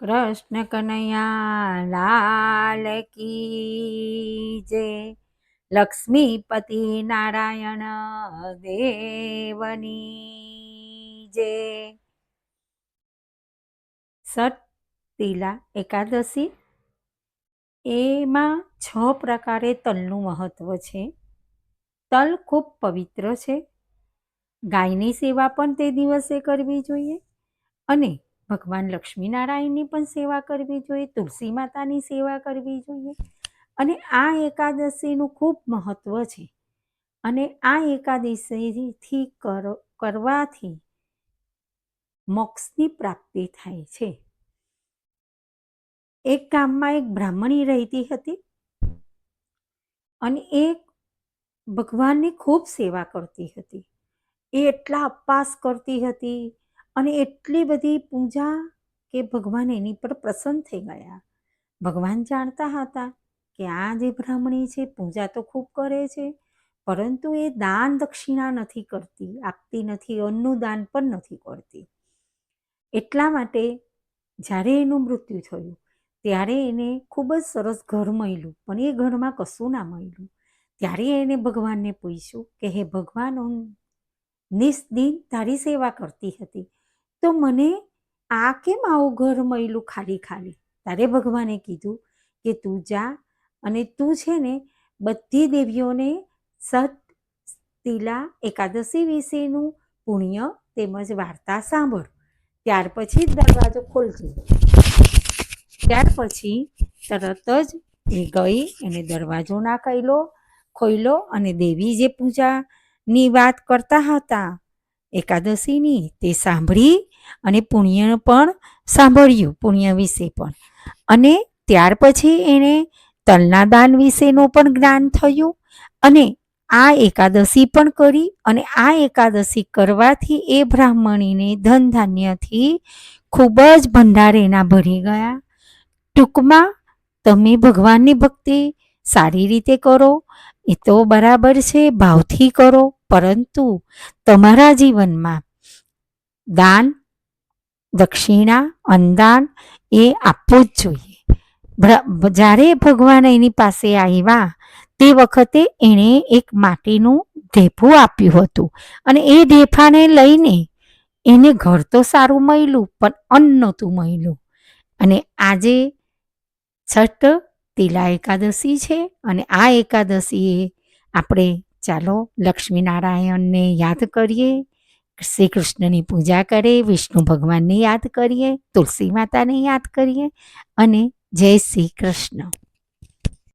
કૃષ્ણ કનૈયા લાલ કી જે લક્ષ્મીપતિ નારાયણ દેવની જે સટ એકાદશી. એમાં છ પ્રકારે તલનું મહત્વ છે. તલ ખૂબ પવિત્ર છે. ગાયની સેવા પણ તે દિવસે કરવી જોઈએ. અને ભગવાન લક્ષ્મીનારાયણની પણ સેવા કરવી જોઈએ, તુલસી માતાની સેવા કરવી જોઈએ. અને આ એકાદશીનું ખૂબ મહત્ત્વ છે. અને આ એકાદશીથી કર, કરવાથી મોક્ષની પ્રાપ્તિ થાય છે. એક ગામમાં એક બ્રાહ્મણી રહેતી હતી અને એ ભગવાનની ખૂબ સેવા કરતી હતી. એ એટલા અપવાસ કરતી હતી અને એટલી બધી પૂજા કે ભગવાન એની પર પ્રસન્ન થઈ ગયા. ભગવાન જાણતા હતા કે આ જે બ્રાહ્મણી છે, પૂજા તો ખૂબ કરે છે, પરંતુ એ દાન દક્ષિણા નથી કરતી, આપતી નથી, અન્નનું દાન પણ નથી કરતી. એટલા માટે જ્યારે એનું મૃત્યુ થયું, ત્યારે એને ખૂબ જ સરસ ઘર મળ્યું, પણ એ ઘરમાં કશું ના મળ્યું. ત્યારે એને ભગવાનને પૂછ્યું કે, હે ભગવાન, હું નિસ્દિન તારી સેવા કરતી હતી તો મને આ કેમ આવું ઘર મળ્યું ખાલી ખાલી? તારે ભગવાને કીધું કે તું જા અને તું છે ને બધી દેવીઓને સત, તિલા, એકાદશી વિશેનું પુણ્ય તેમજ વાર્તા સાંભળ. ત્યાર પછી જ દરવાજો ખોલજો. ત્યાર પછી તરત જ એ ગઈ એને દરવાજો ના ખોલ્યો ખોલ્યો અને દેવી જે પૂજાની વાત કરતા હતા એકાદશીની તે સાંભળી અને પુણ્ય પણ સાંભળ્યું, પુણ્ય વિશે પણ. અને ત્યાર પછી એણે તલના દાન વિશેનું પણ જ્ઞાન થયું અને આ એકાદશી પણ કરી અને આ એકાદશી કરવાથી એ બ્રાહ્મણીને ધન ધાન્યથી ખૂબ જ ભંડારેના ભરી ગયા. ટૂંકમાં તમે ભગવાનની ભક્તિ સારી રીતે કરો એ તો બરાબર છે, ભાવથી કરો. પરંતુ તમારા જીવનમાં દાન, દક્ષિણા અંદાન એ આપવું જ જોઈએ. જ્યારે ભગવાન એની પાસે આવ્યા, તે વખતે એણે એક માટીનું ઢેફું આપ્યું હતું. અને એ ઢેફાને લઈને એને ઘર તો સારું મળ્યું, પણ અન્ન નહોતું મળ્યું. અને આજે છઠ તિલા એકાદશી છે અને આ એકાદશીએ આપણે ચાલો લક્ષ્મીનારાયણને યાદ કરીએ શ્રી કૃષ્ણની પૂજા કરીએ વિષ્ણુ ભગવાનને યાદ કરીએ, તુલસી માતાને યાદ કરીએ અને જય શ્રી કૃષ્ણ.